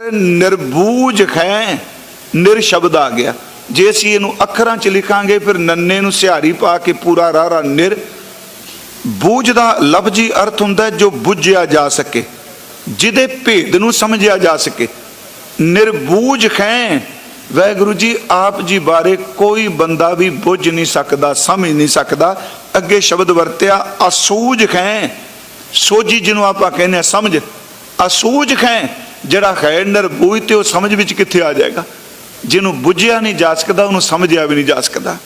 ਨਿਰਬੂਜ ਹੈ ਨਿਰ ਸ਼ਬਦ ਆ ਗਿਆ। ਜੇ ਅਸੀਂ ਇਹਨੂੰ ਅੱਖਰਾਂ 'ਚ ਲਿਖਾਂਗੇ, ਫਿਰ ਨੰਨੇ ਨੂੰ ਸਿਹਾਰੀ ਪਾ ਕੇ ਪੂਰਾ ਰਾਰਾ ਨਿਰ ਬੂਝ ਦਾ ਲਫ਼ਜ਼ੀ ਅਰਥ ਹੁੰਦਾ ਜੋ ਬੁੱਝਿਆ ਜਾ ਸਕੇ, ਜਿਹਦੇ ਭੇਦ ਨੂੰ ਸਮਝਿਆ ਜਾ ਸਕੇ। ਨਿਰਬੂਝ ਹੈ ਵਾਹਿਗੁਰੂ ਜੀ, ਆਪ ਜੀ ਬਾਰੇ ਕੋਈ ਬੰਦਾ ਵੀ ਬੁੱਝ ਨਹੀਂ ਸਕਦਾ, ਸਮਝ ਨਹੀਂ ਸਕਦਾ। ਅੱਗੇ ਸ਼ਬਦ ਵਰਤਿਆ, ਅਸੂਝ ਹੈ ਸੋਝੀ ਜਿਹਨੂੰ ਆਪਾਂ ਕਹਿੰਦੇ ਆ ਸਮਝ। ਅਸੂਝ ਹੈ ਜਿਹੜਾ ਹੈ ਨਿਰਬੂਝ ਤੇ ਉਹ ਸਮਝ ਵਿੱਚ ਕਿੱਥੇ ਆ ਜਾਏਗਾ? ਜਿਹਨੂੰ ਬੁੱਝਿਆ ਨਹੀਂ ਜਾ ਸਕਦਾ, ਉਹਨੂੰ ਸਮਝਿਆ ਵੀ ਨਹੀਂ ਜਾ ਸਕਦਾ।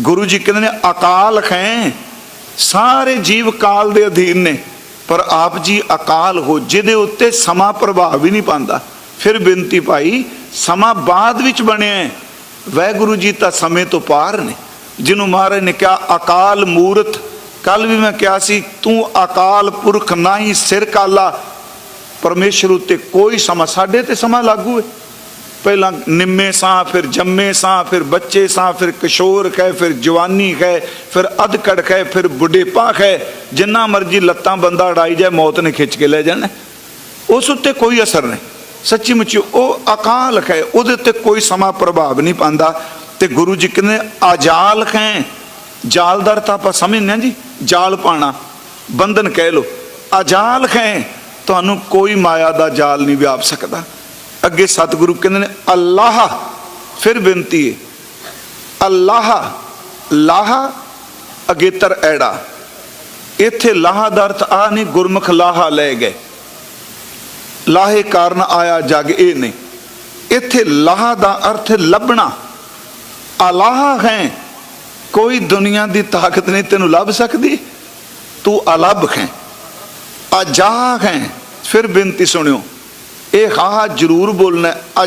ਗੁਰੂ ਜੀ ਕਹਿੰਦੇ ਨੇ, ਅਕਾਲ ਹੈ। ਸਾਰੇ ਜੀਵ ਕਾਲ ਦੇ ਅਧੀਨ ਨੇ, ਪਰ ਆਪ ਜੀ ਅਕਾਲ ਹੋ, ਜਿਹਦੇ ਉੱਤੇ ਸਮਾਂ ਪ੍ਰਭਾਵ ਵੀ ਨਹੀਂ ਪਾਉਂਦਾ। ਫਿਰ ਬੇਨਤੀ ਭਾਈ, ਸਮਾਂ ਬਾਅਦ ਵਿੱਚ ਬਣਿਆ ਹੈ। ਜੀ ਤਾਂ ਸਮੇਂ ਤੋਂ ਪਾਰ ਨੇ। ਜਿਹਨੂੰ ਮਹਾਰਾਜ ਨੇ ਕਿਹਾ, ਅਕਾਲ ਮੂਰਤ। ਕੱਲ ਵੀ ਮੈਂ ਕਿਹਾ ਸੀ, ਤੂੰ ਅਕਾਲ ਪੁਰਖ ਨਹੀਂ ਸਿਰ ਕਾਲਾ ਪਰਮੇਸ਼ਰ ਉੱਤੇ ਕੋਈ ਸਮਾਂ, ਸਾਡੇ ਤੇ ਸਮਾਂ ਲਾਗੂ ਹੈ। ਪਹਿਲਾਂ ਨਿੰਮੇ ਸਾਹ, ਫਿਰ ਜੰਮੇ ਸਾਹ, ਫਿਰ ਬੱਚੇ ਸਾਹ, ਫਿਰ ਕਿਸ਼ੋਰ ਕਹੇ, ਫਿਰ ਜਵਾਨੀ ਕਹੇ, ਫਿਰ ਅਧਕੜ ਕਹੇ, ਫਿਰ ਬੁਢੇਪਾ ਕਹੇ। ਜਿੰਨਾ ਮਰਜ਼ੀ ਲੱਤਾਂ ਬੰਦਾ ਅੜਾਈ ਜਾਏ, ਮੌਤ ਨੇ ਖਿੱਚ ਕੇ ਲੈ ਜਾਣਾ। ਉਸ ਉੱਤੇ ਕੋਈ ਅਸਰ ਨਹੀਂ। ਸੱਚੀ ਮੁੱਚੀ ਉਹ ਅਕਾਲ ਹੈ ਉਹਦੇ ਉੱਤੇ ਕੋਈ ਸਮਾਂ ਪ੍ਰਭਾਵ ਨਹੀਂ ਪਾਉਂਦਾ। ਤੇ ਗੁਰੂ ਜੀ ਕਹਿੰਦੇ, ਆਜਾਲ ਹੈ ਜਾਲਦਾਰ ਤਾਂ ਆਪਾਂ ਸਮਝਦੇ ਹਾਂ ਜੀ, ਜਾਲ ਪਾਣਾ। ਬੰਧਨ ਕਹਿ ਲੋ ਅਜਾਲ ਹੈ ਤੁਹਾਨੂੰ ਕੋਈ ਮਾਇਆ ਦਾ ਜਾਲ ਨਹੀਂ ਵਿਆਪ ਸਕਦਾ। ਅੱਗੇ ਸਤਿਗੁਰੂ ਕਹਿੰਦੇ ਨੇ, ਅੱਲਾਹ, ਫਿਰ ਬੇਨਤੀ ਹੈ ਅੱਲਾਹ, ਲਾਹ, ਅਗੇਤਰ ਐੜਾ। ਇੱਥੇ ਲਾਹ ਦਾ ਅਰਥ ਆ ਨਹੀਂ, ਗੁਰਮੁਖ ਲਾਹਾ ਲੈ ਗਏ। ਲਾਹੇ ਕਾਰਨ ਆਇਆ, ਜਗ ਇਹ ਨਹੀਂ। ਇੱਥੇ ਲਾਹ ਦਾ ਅਰਥ ਲੱਭਣਾ। ਅਲਾਹ ਹੈ, ਕੋਈ ਦੁਨੀਆ ਦੀ ਤਾਕਤ ਨਹੀਂ ਤੈਨੂੰ ਲੱਭ ਸਕਦੀ। ਤੂੰ ਅਲੱਭ ਹੈ। ਅਜਾਹ ਹੈ। ਫਿਰ ਬੇਨਤੀ ਸੁਣਿਓ ਇਹ ਹਾਂ ਜ਼ਰੂਰ ਬੋਲਣਾ ਹੈ,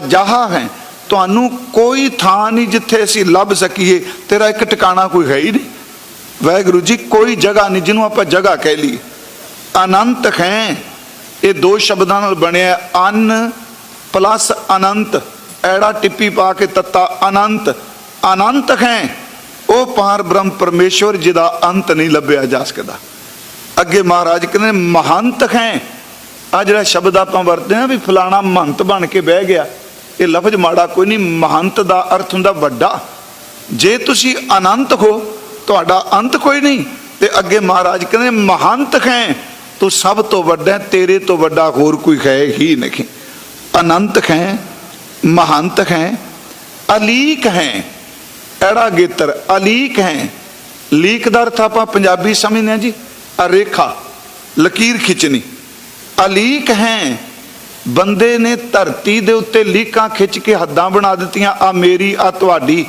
ਹੈ ਤੁਹਾਨੂੰ ਕੋਈ ਥਾਂ ਨਹੀਂ ਜਿੱਥੇ ਅਸੀਂ ਲੱਭ ਸਕੀਏ ਤੇਰਾ ਇੱਕ ਟਿਕਾਣਾ ਕੋਈ ਹੈ ਹੀ ਨਹੀਂ। ਵਾਹਿਗੁਰੂ ਜੀ ਕੋਈ ਜਗ੍ਹਾ ਨਹੀਂ ਜਿਹਨੂੰ ਆਪਾਂ ਜਗ੍ਹਾ ਕਹਿ ਲਈਏ। ਅਨੰਤ ਹੈ ਇਹ ਦੋ ਸ਼ਬਦਾਂ ਨਾਲ ਬਣਿਆ ਅਨ ਪਲੱਸ ਅਨੰਤ ਐੜਾ ਟਿੱਪੀ ਪਾ ਕੇ ਤੱਤਾ ਅਨੰਤ। ਅਨੰਤ ਹੈ ਉਹ ਪਾਰ ਬ੍ਰਹਮ ਪਰਮੇਸ਼ਵਰ ਜਿਹਦਾ ਅੰਤ ਨਹੀਂ ਲੱਭਿਆ ਜਾ ਸਕਦਾ। ਅੱਗੇ ਮਹਾਰਾਜ ਕਹਿੰਦੇ ਨੇ ਮਹੰਤ ਹੈ ਆ ਜਿਹੜਾ ਸ਼ਬਦ ਆਪਾਂ ਵਰਤਦੇ ਆ ਵੀ ਫਲਾਣਾ ਮਹੰਤ ਬਣ ਕੇ ਬਹਿ ਗਿਆ, ਇਹ ਲਫ਼ਜ਼ ਮਾੜਾ ਕੋਈ ਨਹੀਂ, ਮਹੰਤ ਦਾ ਅਰਥ ਹੁੰਦਾ ਵੱਡਾ। ਜੇ ਤੁਸੀਂ ਅਨੰਤ ਹੋ, ਤੁਹਾਡਾ ਅੰਤ ਕੋਈ ਨਹੀਂ। ਤੇ ਅੱਗੇ ਮਹਾਰਾਜ ਕਹਿੰਦੇ, ਮਹੰਤ ਖੈ, ਤੂੰ ਸਭ ਤੋਂ ਵੱਡਾ ਤੇਰੇ ਤੋਂ ਵੱਡਾ ਹੋਰ ਕੋਈ ਹੈ ਹੀ ਨਹੀਂ। ਅਨੰਤ ਹੈ ਮਹੰਤ ਹੈ ਅਲੀਕ ਹੈ। ਐੜਾ ਗੇਤਰ, ਅਲੀਕ ਹੈ। ਲੀਕ ਦਾ ਅਰਥ ਆਪਾਂ ਪੰਜਾਬੀ ਸਮਝਦੇ ਹਾਂ ਜੀ, ਅਰੇਖਾ, ਲਕੀਰ ਖਿੱਚਣੀ। ਅਲੀਕ ਹੈ। ਬੰਦੇ ਨੇ ਧਰਤੀ ਦੇ ਉੱਤੇ ਲੀਕਾਂ ਖਿੱਚ ਕੇ ਹੱਦਾਂ ਬਣਾ ਦਿੱਤੀਆਂ। ਆ ਮੇਰੀ, ਆ ਤੁਹਾਡੀ।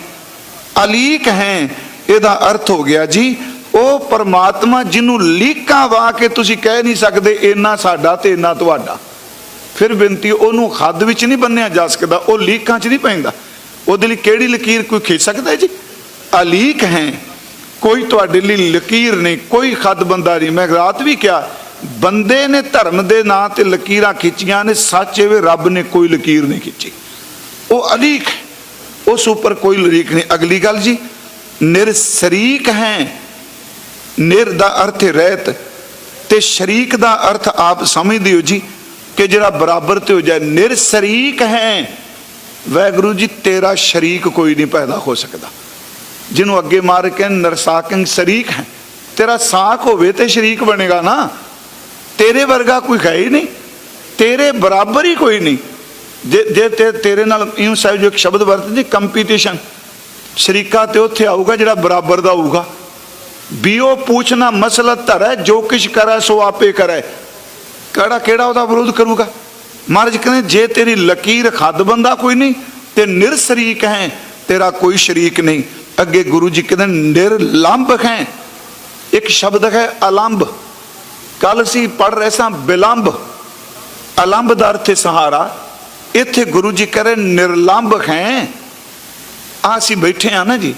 ਅਲੀਕ ਹੈ। ਇਹਦਾ ਅਰਥ ਹੋ ਗਿਆ ਜੀ, ਉਹ ਪਰਮਾਤਮਾ ਜਿਹਨੂੰ ਲੀਕਾਂ ਵਾ ਕੇ ਤੁਸੀਂ ਕਹਿ ਨਹੀਂ ਸਕਦੇ, ਇੰਨਾ ਸਾਡਾ ਤੇ ਇੰਨਾ ਤੁਹਾਡਾ। ਫਿਰ ਬੇਨਤੀ, ਉਹਨੂੰ ਹੱਦ ਵਿੱਚ ਨਹੀਂ ਬੰਨਿਆ ਜਾ ਸਕਦਾ, ਉਹ ਲੀਕਾਂ 'ਚ ਨਹੀਂ ਪੈਂਦਾ। ਉਹਦੇ ਲਈ ਕਿਹੜੀ ਲਕੀਰ ਕੋਈ ਖਿੱਚ ਸਕਦਾ ਜੀ? ਅਲੀਕ ਹੈ। ਕੋਈ ਤੁਹਾਡੇ ਲਈ ਲਕੀਰ ਨਹੀਂ, ਕੋਈ ਖੱਦ ਬੰਦਾ ਨਹੀਂ। ਮੈਂ ਰਾਤ ਵੀ ਕਿਹਾ ਬੰਦੇ ਨੇ ਧਰਮ ਦੇ ਨਾਂ ਤੇ ਲਕੀਰਾਂ ਖਿੱਚੀਆਂ ਨੇ, ਸੱਚ ਇਹ ਰੱਬ ਨੇ ਕੋਈ ਲਕੀਰ ਨਹੀਂ ਖਿੱਚੀ। ਉਹ ਅਲੀਕ ਉਸ ਉੱਪਰ ਕੋਈ ਲਰੀਕ ਨਹੀਂ। ਅਗਲੀ ਗੱਲ ਜੀ, ਨਿਰਸਰੀਕ ਹੈ, ਨਿਰ ਦਾ ਅਰਥ ਰਹਿਤ, ਤੇ ਸ਼ਰੀਕ ਦਾ ਅਰਥ ਆਪ ਸਮਝਦੇ ਹੋ ਜੀ, ਕਿ ਜਿਹੜਾ ਬਰਾਬਰ ਤੇ ਹੋ ਜਾਏ, ਨਿਰਸਰੀਕ ਹੈ ਵੈਗੁਰੂ ਜੀ, ਤੇਰਾ ਸ਼ਰੀਕ ਕੋਈ ਨਹੀਂ ਪੈਦਾ ਹੋ ਸਕਦਾ। ਜਿਹਨੂੰ ਅੱਗੇ ਮਾਰ ਕੇ ਨਰਸਾਕਿੰਗ ਸ਼ਰੀਕ ਹੈ, ਤੇਰਾ ਸਾਖ ਹੋਵੇ ਤੇ ਸ਼ਰੀਕ ਬਣੇਗਾ ਨਾ। ਤੇਰੇ ਵਰਗਾ ਕੋਈ ਹੈ ਹੀ ਨਹੀਂ। ਤੇਰੇ ਬਰਾਬਰ ਹੀ ਕੋਈ ਨਹੀਂ। ਜੇ ਜੇ ਤੇਰੇ ਨਾਲ ਇਉਂ ਸਾਹਿਬ ਜੋ ਇੱਕ ਸ਼ਬਦ ਵਰਤਦੇ, ਕੰਪੀਟੀਸ਼ਨ। ਸ਼ਰੀਕਾ ਤੇ ਉੱਥੇ ਆਊਗਾ ਜਿਹੜਾ ਬਰਾਬਰ ਦਾ ਹੋਊਗਾ। ਬਿਓ ਪੁੱਛਣਾ ਮਸਲਾ ਧਰੈ ਜੋ ਕਿਛ ਕਰੈ ਸੋ ਆਪੇ ਕਰੈ। ਕਿਹੜਾ ਕਿਹੜਾ ਉਹਦਾ ਵਿਰੋਧ ਕਰੂਗਾ? ਮਹਾਰਾਜ ਕਹਿੰਦੇ, ਜੇ ਤੇਰੀ ਲਕੀਰ ਖੱਦ ਬੰਦਾ ਕੋਈ ਨਹੀਂ, ਤੇ ਨਿਰਸਰੀਕ ਹੈ, ਤੇਰਾ ਕੋਈ ਸ਼ਰੀਕ ਨਹੀਂ। ਅੱਗੇ ਗੁਰੂ ਜੀ ਕਹਿੰਦੇ, ਨਿਰਲੰਭ ਹੈ। ਇੱਕ ਸ਼ਬਦ ਹੈ ਅਲੰਭ। ਕੱਲ ਅਸੀਂ ਪੜ ਰਹੇ ਸਾਂ ਬਿਲੰਭ ਅਲੰਭ ਦਾ ਅਰਥ ਹੈ ਸਹਾਰਾ। ਇੱਥੇ ਗੁਰੂ ਜੀ ਕਹ ਰਹੇ ਨਿਰਲੰਬ ਹੈ। ਆ ਅਸੀਂ ਬੈਠੇ ਆ ਨਾ ਜੀ।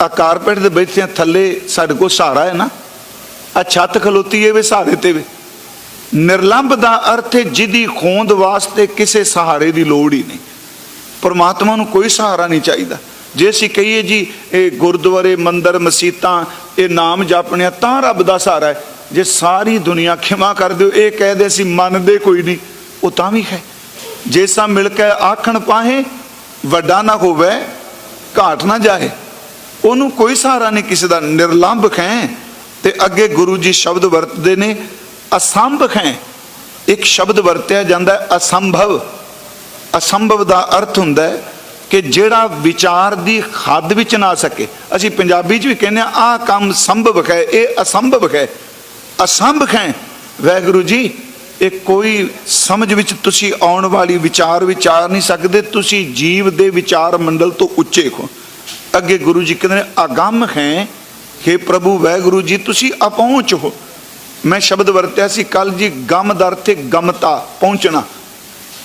ਆ ਕਾਰਪੇਟ ਤੇ ਬੈਠੇ ਆ, ਥੱਲੇ ਸਾਡੇ ਕੋਲ ਸਹਾਰਾ ਹੈ ਨਾ। ਆ ਛੱਤ ਖਲੋਤੀ ਹੈ ਵੀ ਸਹਾਰੇ ਤੇ ਵੀ। ਨਿਰਲੰਬ ਦਾ ਅਰਥ ਹੈ ਜਿਹਦੀ ਖੋਂਦ ਵਾਸਤੇ ਕਿਸੇ ਸਹਾਰੇ ਦੀ ਲੋੜ ਹੀ ਨਹੀਂ। ਪਰਮਾਤਮਾ ਨੂੰ ਕੋਈ ਸਹਾਰਾ ਨਹੀਂ ਚਾਹੀਦਾ। ਜੇ ਅਸੀਂ ਕਹੀਏ ਜੀ, ਇਹ ਗੁਰਦੁਆਰੇ, ਮੰਦਰ, ਮਸੀਤਾਂ, ਇਹ ਨਾਮ ਜਪਣਿਆ, ਤਾਂ ਰੱਬ ਦਾ ਸਹਾਰਾ ਹੈ। ਜੇ ਸਾਰੀ ਦੁਨੀਆ ਖਿਮਾ ਕਰ ਦਿਓ, ਇਹ ਕਹਿ ਦੇ ਅਸੀਂ ਮੰਨਦੇ ਕੋਈ ਨਹੀਂ। ਉਹ ਤਾਂ ਵੀ ਹੈ। ਜੇਸਾ ਮਿਲ ਕੇ ਆਖਣ ਪਾਹੇ, ਵੱਡਾ ਨਾ ਹੋਵੇ, ਘਾਟ ਨਾ ਜਾਏ। ਉਹਨੂੰ ਕੋਈ ਸਹਾਰਾ ਨਹੀਂ, ਕਿਸੇ ਦਾ ਨਿਰਲੰਭ ਖੈ। ਤੇ ਅੱਗੇ ਗੁਰੂ ਜੀ ਸ਼ਬਦ ਵਰਤਦੇ ਨੇ, ਅਸੰਭ ਹੈ ਇੱਕ ਸ਼ਬਦ ਵਰਤਿਆ ਜਾਂਦਾ ਹੈ, ਅਸੰਭਵ। ਅਸੰਭਵ ਦਾ ਅਰਥ ਹੁੰਦਾ ਹੈ ਕਿ ਜਿਹੜਾ ਵਿਚਾਰ ਦੀ ਹੱਦ ਵਿੱਚ ਨਾ ਸਕੇ। ਅਸੀਂ ਪੰਜਾਬੀ 'ਚ ਵੀ ਕਹਿੰਦੇ ਆ ਆਹ ਕੰਮ ਸੰਭਵ ਹੈ, ਇਹ ਅਸੰਭਵ ਹੈ। ਅਸੰਭਵ ਹੈ ਵਾਹਿਗੁਰੂ ਜੀ, ਇਹ ਕੋਈ ਸਮਝ ਵਿੱਚ ਤੁਸੀਂ ਆਉਣ ਵਾਲੀ ਵਿਚਾਰ ਵਿਚਾਰ ਨਹੀਂ ਸਕਦੇ। ਤੁਸੀਂ ਜੀਵ ਦੇ ਵਿਚਾਰ ਮੰਡਲ ਤੋਂ ਉੱਚੇ ਹੋ ਅੱਗੇ ਗੁਰੂ ਜੀ ਕਹਿੰਦੇ ਨੇ, ਅਗੰਮ ਹੈ हे ਪ੍ਰਭੂ, ਵਾਹਿਗੁਰੂ ਜੀ, ਤੁਸੀਂ ਅਪਹੁੰਚ ਹੋ। ਮੈਂ ਸ਼ਬਦ ਵਰਤਿਆ ਸੀ ਕੱਲ ਜੀ, ਗਮ ਦਰ ਤੇ ਗਮਤਾ ਪਹੁੰਚਣਾ।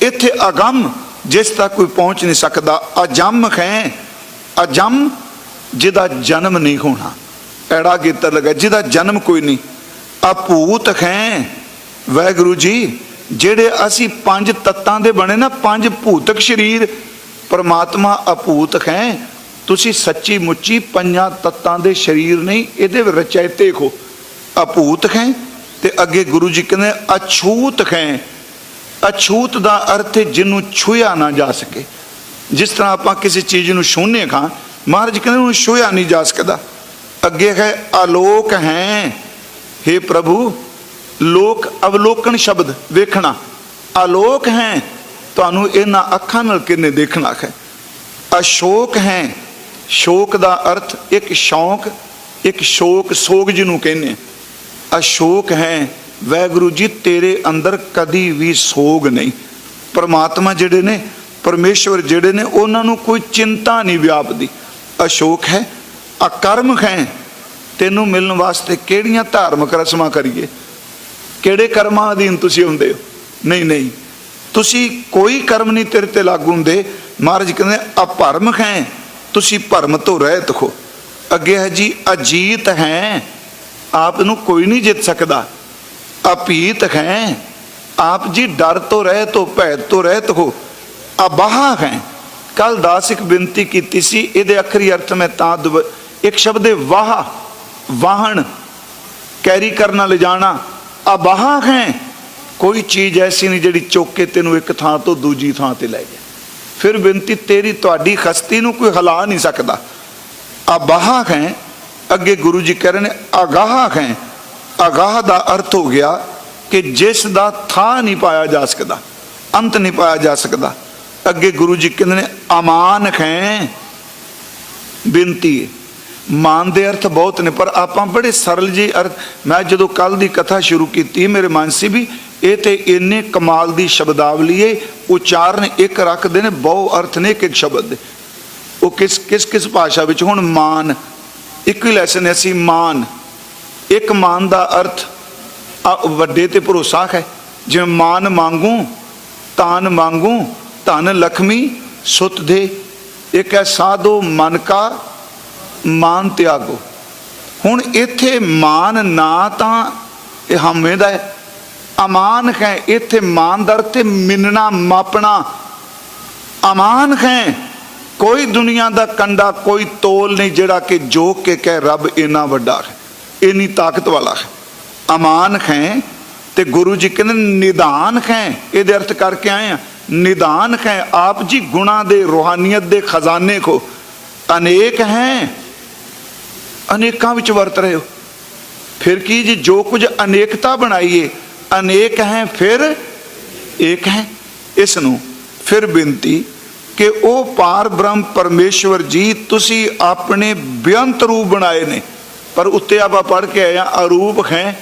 ਇੱਥੇ ਅਗੰਮ, ਜਿਸ ਤੱਕ ਕੋਈ ਪਹੁੰਚ ਨਹੀਂ ਸਕਦਾ। ਅਜੰਮ ਹੈ ਅਜੰਮ, ਜਿਹਦਾ ਜਨਮ ਨਹੀਂ ਹੋਣਾ। ਐੜਾ ਗੀਤਰ ਲਗਾ, ਜਿਹਦਾ ਜਨਮ ਕੋਈ ਨਹੀਂ। ਅਭੂਤ ਹੈ। ਵਾਹਿਗੁਰੂ ਜੀ, ਜਿਹੜੇ ਅਸੀਂ ਪੰਜ ਤੱਤਾਂ ਦੇ ਬਣੇ ਨਾ, ਪੰਜ ਭੂਤਕ ਸਰੀਰ, ਪਰਮਾਤਮਾ ਅਭੂਤ ਹੈ। ਤੁਸੀਂ ਸੱਚੀ ਮੁੱਚੀ ਪੰਜਾਂ ਤੱਤਾਂ ਦੇ ਸਰੀਰ ਨਹੀਂ, ਇਹਦੇ ਰਚੈਤੇ ਖੋ ਅਭੂਤ ਹੈ ਤੇ ਅੱਗੇ ਗੁਰੂ ਜੀ ਕਹਿੰਦੇ, ਅਛੂਤ ਹੈ। ਅਛੂਤ ਦਾ ਅਰਥ ਹੈ ਜਿਹਨੂੰ ਛੂਇਆ ਨਾ ਜਾ ਸਕੇ। ਜਿਸ ਤਰ੍ਹਾਂ ਆਪਾਂ ਕਿਸੇ ਚੀਜ਼ ਨੂੰ ਛੂਹਨੇ ਖਾਂ ਮਹਾਰਾਜ ਕਹਿੰਦੇ ਉਹਨੂੰ ਛੂਇਆ ਨਹੀਂ ਜਾ ਸਕਦਾ। ਅੱਗੇ ਹੈ ਆਲੋਕ ਹੈ। हे ਪ੍ਰਭੂ, ਲੋਕ ਅਵਲੋਕਨ ਸ਼ਬਦ ਵੇਖਣਾ। ਆਲੋਕ ਹੈ, ਤੁਹਾਨੂੰ ਇਹਨਾਂ ਅੱਖਾਂ ਨਾਲ ਕਿੰਨੇ ਦੇਖਣਾ ਹੈ। ਅਸ਼ੋਕ ਹੈ, ਸ਼ੋਕ ਦਾ ਅਰਥ ਇੱਕ ਸ਼ੌਕ, ਇੱਕ ਸ਼ੋਕ ਸੋਗ ਜਿਹਨੂੰ ਕਹਿੰਦੇ ਅਸ਼ੋਕ ਹੈ ਵੈਗੁਰੂ ਜੀ, ਤੇਰੇ ਅੰਦਰ ਕਦੀ ਵੀ ਸੋਗ ਨਹੀਂ। ਪਰਮਾਤਮਾ ਜਿਹੜੇ ਨੇ, ਪਰਮੇਸ਼ਵਰ ਜਿਹੜੇ ਨੇ, ਉਹਨਾਂ ਨੂੰ ਕੋਈ ਚਿੰਤਾ ਨਹੀਂ ਵਿਆਪਦੀ। ਅਸ਼ੋਕ ਹੈ, ਅਕਰਮ ਹੈ ਤੈਨੂੰ ਮਿਲਣ ਵਾਸਤੇ ਕਿਹੜੀਆਂ ਧਾਰਮਿਕ ਰਸਮਾਂ ਕਰੀਏ? ਕਿਹੜੇ ਕਰਮਾਂ ਅਧੀਨ ਤੁਸੀਂ ਹੁੰਦੇ ਹੋ? ਨਹੀਂ ਨਹੀਂ। ਤੁਸੀਂ ਕੋਈ ਕਰਮ ਨਹੀਂ ਤੇਰੇ ਤੇ ਲਾਗੂ ਹੁੰਦੇ। ਮਹਾਰਾਜ ਕਹਿੰਦੇ ਅਪਰਮ ਹੈ। ਤੁਸੀਂ ਭਰਮ ਤੋਂ ਰਹਿਤ ਹੋ ਅੱਗੇ ਹੈ ਜੀ, ਅਜੀਤ ਹੈ। ਆਪ ਨੂੰ ਕੋਈ ਨਹੀਂ ਜਿੱਤ ਸਕਦਾ। ਅਪੀਤ ਹੈ। ਆਪ ਜੀ ਡਰ ਤੋਂ ਰਹਿਤ ਹੋ ਭੈ ਤੋਂ ਰਹਿਤ ਹੋ। ਅਬਾਹ ਹੈ। ਕੱਲ ਦਾਸ ਇੱਕ ਬੇਨਤੀ ਕੀਤੀ ਸੀ, ਇਹਦੇ ਅਖਰੀ ਅਰਥ ਮੈਂ ਤਾਂ ਦੁਬ- ਇੱਕ ਸ਼ਬਦ ਵਾਹ। ਵਾਹਣ, ਕੈਰੀ ਕਰਨਾ ਲੈ ਜਾਣਾ ਅਬਾਹ ਹੈ। ਕੋਈ ਚੀਜ਼ ਐਸੀ ਨਹੀਂ ਜਿਹੜੀ ਚੁੱਕ ਕੇ ਤੈਨੂੰ ਇੱਕ ਥਾਂ ਤੋਂ ਦੂਜੀ ਥਾਂ ਤੇ ਲੈ ਜਾ ਫਿਰ ਬੇਨਤੀ ਤੇਰੀ, ਤੁਹਾਡੀ ਖਸਤੀ ਨੂੰ ਕੋਈ ਹਿਲਾ ਨਹੀਂ ਸਕਦਾ। ਅਬਾਹ ਹੈ, ਅੱਗੇ ਗੁਰੂ ਜੀ ਕਹਿ ਰਹੇ ਨੇ ਅਗਾਹ ਹੈ। ਅਗਾਹ ਦਾ ਅਰਥ ਹੋ ਗਿਆ ਕਿ ਜਿਸ ਦਾ ਥਾਂ ਨਹੀਂ ਪਾਇਆ ਜਾ ਸਕਦਾ, ਅੰਤ ਨਹੀਂ ਪਾਇਆ ਜਾ ਸਕਦਾ। ਅੱਗੇ ਗੁਰੂ ਜੀ ਕਹਿੰਦੇ ਨੇ, ਅਮਾਨ ਹੈ। ਬੇਨਤੀ ਹੈ। ਮਾਨ ਦੇ ਅਰਥ ਬਹੁਤ ਨੇ, ਪਰ ਆਪਾਂ ਬੜੇ ਸਰਲ ਜੀ ਅਰਥ ਮੈਂ ਜਦੋਂ ਕੱਲ ਦੀ ਕਥਾ ਸ਼ੁਰੂ ਕੀਤੀ, ਮੇਰੇ ਮਨ ਸੀ ਵੀ ਇਹ ਤੇ ਇੰਨੇ ਕਮਾਲ ਦੀ ਸ਼ਬਦਾਵਲੀ ਹੈ ਉਚਾਰਨ ਇੱਕ ਰੱਖਦੇ ਨੇ, ਬਹੁ ਅਰਥ ਨੇ ਇੱਕ ਇੱਕ ਸ਼ਬਦ। ਦੇ ਉਹ ਕਿਸ ਕਿਸ ਕਿਸ ਭਾਸ਼ਾ ਵਿੱਚ? ਹੁਣ ਮਾਨ, ਇੱਕ ਹੀ ਲੈਸਨ ਅਸੀਂ ਮਾਨ। ਇੱਕ ਮਾਨ ਦਾ ਅਰਥ ਆ ਵੱਡੇ ਤੇ ਭਰੋਸਾ ਹੈ। ਜਿਵੇਂ ਮਾਨ ਮੰਗੂ ਤਾਨ ਮੰਗੂ ਧਨ ਲਖਮੀ, ਸੁਤ ਦੇ। ਇੱਕ ਹੈ ਸਾਧੋ ਮਨ ਕਾ ਮਾਨ ਤਿਆਗੋ। ਹੁਣ ਇੱਥੇ ਮਾਨ ਨਾ ਤਾਂ ਇਹ ਹਮੇ ਦਾ ਹੈ। ਅਮਾਨ ਹੈ, ਇੱਥੇ ਮਾਨਦਰ ਤੇ ਮਿੰਨਣਾ, ਮਾਪਣਾ। ਅਮਾਨ ਹੈ, ਕੋਈ ਦੁਨੀਆ ਦਾ ਕੰਡਾ, ਕੋਈ ਤੋਲ ਨਹੀਂ ਜਿਹੜਾ ਕਿ ਜੋਕ ਕੇ ਕਹੇ, ਰੱਬ ਇੰਨਾ ਵੱਡਾ ਹੈ, ਇੰਨੀ ਤਾਕਤ ਵਾਲਾ ਹੈ। ਅਮਾਨ ਹੈ ਤੇ ਗੁਰੂ ਜੀ ਕਹਿੰਦੇ, ਨਿਦਾਨ ਹੈ। ਇਹਦੇ ਅਰਥ ਕਰਕੇ ਆਏ ਆ, ਨਿਦਾਨ ਹੈ, ਆਪ ਜੀ ਗੁਣਾ ਦੇ, ਰੋਹਾਨੀਅਤ ਦੇ ਖਜ਼ਾਨੇ ਕੋ ਅਨੇਕ ਹੈ ਅਨੇਕਾਂ ਵਿੱਚ ਵਰਤ ਰਹੇ ਹੋ। ਫਿਰ ਕੀ ਜੀ, ਜੋ ਕੁਝ ਅਨੇਕਤਾ ਬਣਾਈਏ, ਅਨੇਕ ਹੈ, ਫਿਰ ਇੱਕ ਹੈ। ਇਸ ਨੂੰ ਫਿਰ ਬੇਨਤੀ ਕਿ ਉਹ ਪਾਰ ਬ੍ਰਹਮ ਪਰਮੇਸ਼ਵਰ ਜੀ, ਤੁਸੀਂ ਆਪਣੇ ਬੇਅੰਤ ਰੂਪ ਬਣਾਏ ਨੇ। ਪਰ ਉੱਤੇ ਆਪਾਂ ਪੜ ਕੇ ਆਏ ਆ ਅਰੂਪ ਹੈ,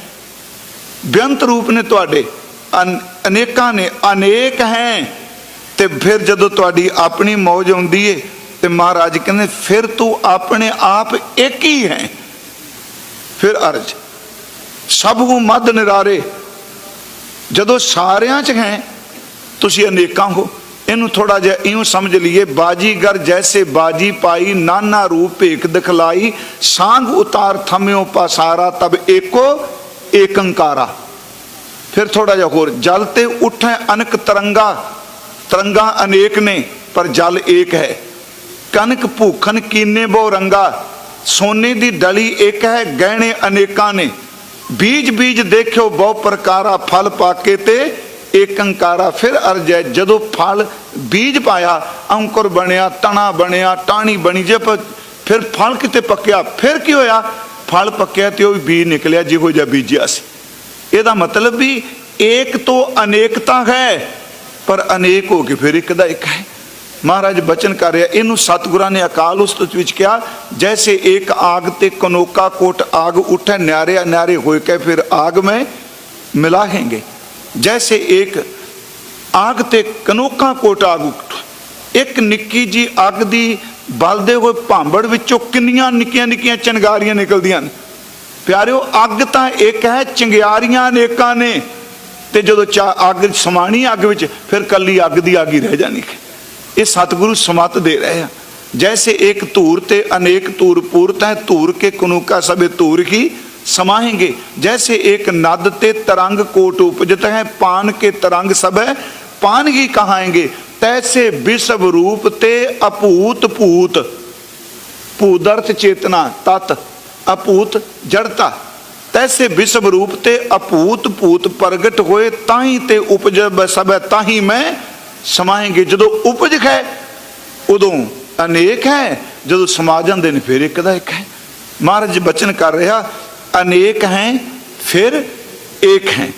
ਬੇਅੰਤ ਰੂਪ ਨੇ ਤੁਹਾਡੇ। ਅਨੇਕਾਂ ਨੇ, ਅਨੇਕ ਹੈ। ਤੇ ਫਿਰ ਜਦੋਂ ਤੁਹਾਡੀ ਆਪਣੀ ਮੌਜ ਆਉਂਦੀ ਏ ਤੇ ਮਹਾਰਾਜ ਕਹਿੰਦੇ, ਫਿਰ ਤੂੰ ਆਪਣੇ ਆਪ ਇੱਕ ਹੀ ਹੈ। ਫਿਰ ਅਰਜ, ਸਭ ਨੂੰ ਮਦ ਨਿਰਾਰੇ। ਜਦੋਂ ਸਾਰਿਆਂ 'ਚ ਹੈ, ਤੁਸੀਂ ਅਨੇਕਾਂ ਹੋ। ਇਹਨੂੰ ਥੋੜਾ ਜਿਹਾ ਇਉਂ ਸਮਝ ਲਈਏ, ਬਾਜੀਗਰ ਜੈਸੇ ਬਾਜੀ ਪਾਈ, ਨਾਨਾ ਰੂਪ ਭੇਖ ਦਿਖਲਾਈ, ਸਾੰਗ ਉਤਾਰ ਥਮਿਓ ਪਾਸਾਰਾ, ਤਬ ਏਕੋ ਏਕੰਕਾਰਾ। ਫਿਰ ਥੋੜਾ ਜਿਹਾ ਹੋਰ, ਜਲ ਤੇ ਉਠੈ ਅਨਕ ਤਰੰਗਾ ਤਰੰਗਾ ਅਨੇਕ ਨੇ, ਪਰ ਜਲ ਏਕ ਹੈ। ਕਨਕ ਭੂਖਨ ਕੀਨੇ ਬਹੁ ਰੰਗਾ? ਸੋਨੇ ਦੀ ਡਲੀ ਇੱਕ ਹੈ, ਗਹਿਣੇ ਅਨੇਕਾਂ ਨੇ। ਬੀਜ ਬੀਜ ਦੇਖਿਓ ਬਹੁ ਪ੍ਰਕਾਰਾ, ਫਲ ਪਾਕੇ ਤੇ ਏਕੰਕਾਰਾ ਫਿਰ ਅਰਜੈ, ਜਦੋਂ ਫਲ ਬੀਜ ਪਾਇਆ, ਅੰਕੁਰ ਬਣਿਆ, ਤਣਾ ਬਣਿਆ, ਟਾਣੀ ਬਣੀ, ਜੇ ਫਿਰ ਫਲ ਕਿਤੇ ਪੱਕਿਆ, ਫਿਰ ਕੀ ਹੋਇਆ? ਫਲ ਪੱਕਿਆ ਤੇ ਉਹ ਵੀ ਬੀਜ ਨਿਕਲਿਆ, ਜਿਹੋ ਜਿਹਾ ਬੀਜਿਆ ਸੀ। ਇਹਦਾ ਮਤਲਬ ਵੀ ਏਕ ਤੋਂ ਅਨੇਕਤਾ ਹੈ, ਪਰ ਅਨੇਕ ਹੋ ਕੇ ਫਿਰ ਇੱਕ ਦਾ ਇੱਕ ਹੈ। ਮਹਾਰਾਜ ਬਚਨ ਕਰ ਰਿਹਾ, ਇਹਨੂੰ ਸਤਿਗੁਰਾਂ ਨੇ ਅਕਾਲ ਉਸਤਤ ਵਿੱਚ ਕਿਹਾ, ਜੈਸੇ ਏਕ ਆਗ ਤੇ ਕਨੋਕਾ ਕੋਟ ਆਗ ਉਠੈ, ਨਿਆਰੇ ਨਿਆਰੇ ਹੋਏ ਕੇ ਫਿਰ ਆਗ ਮੈਂ ਮਿਲਾहेंगे ਜੈਸੇ ਏਕ ਆਗ ਤੇ ਕਨੋਕਾ ਕੋਟ ਆਗ ਉਠ, ਇੱਕ ਨਿੱਕੀ ਜੀ ਅੱਗ ਦੀ ਬਲਦੇ ਹੋਏ ਭਾਂਬੜ ਵਿੱਚੋਂ ਕਿੰਨੀਆਂ ਨਿੱਕੀਆਂ ਨਿੱਕੀਆਂ ਚੰਗਾਰੀਆਂ ਨਿਕਲਦੀਆਂ ਨੇ। ਪਿਆਰਿਓ, ਅੱਗ ਤਾਂ ਇੱਕ ਹੈ, ਚੰਗਿਆਰੀਆਂ ਅਨੇਕਾਂ ਨੇ, ਤੇ ਜਦੋਂ ਚਾ ਅੱਗ ਸਮਾਣੀ ਅੱਗ ਵਿੱਚ, ਫਿਰ ਕੱਲੀ ਅੱਗ ਦੀ ਆਗੀ ਰਹਿ ਜਾਣੀ ਹੈ। ਇਹ ਸਤਿਗੁਰੂ ਸਮਤ ਦੇ ਰਹੇ ਆ। ਜੈਸੇ ਇੱਕ ਧੂਰ ਤੇ ਅਨੇਕ ਧੂਰ ਪੂਰਤ ਹੈ ਧੂਰ ਕੇ ਕਨੂਕਾ ਸਭੇ ਧੂਰ ਹੀ ਸਮਾਏਂਗੇ ਜੈਸੇ ਇੱਕ ਨਦ ਤੇ ਤਰੰਗ ਕੋਟ ਉਪਜਤ ਹੈ, ਪਾਨ ਕੇ ਤਰੰਗ ਸਭੇ ਪਾਨ ਹੀ ਕਹਾਏਂਗੇ। ਤੈਸੇ ਵਿਸ਼ਵ ਰੂਪ ਤੇ ਅਪੂਤ ਭੂਤ। ਭੂਦਰਥ ਚੇਤਨਾ ਤਤ ਅਪੂਤ ਜੜਤਾ। ਤੈਸੇ ਵਿਸ਼ਵ ਰੂਪ ਤੇ ਅਪੂਤ ਭੂਤ ਪ੍ਰਗਟ ਹੋਏ ਤਾਂ ਤੇ ਉਪਜ ਸਭੈ ਤਾਂਹੀ ਮੈਂ ਸਮਾਏਗੇ। ਜਦੋਂ ਉਪਜ ਹੈ, ਉਦੋਂ ਅਨੇਕ ਹੈ। ਜਦੋਂ ਸਮਾ ਜਾਂਦੇ ਨੇ, ਫਿਰ ਇੱਕ ਦਾ ਇੱਕ ਹੈ। ਮਹਾਰਾਜ ਬਚਨ ਕਰ ਰਿਹਾ, ਅਨੇਕ ਹੈ, ਫਿਰ ਏਕ ਹੈ।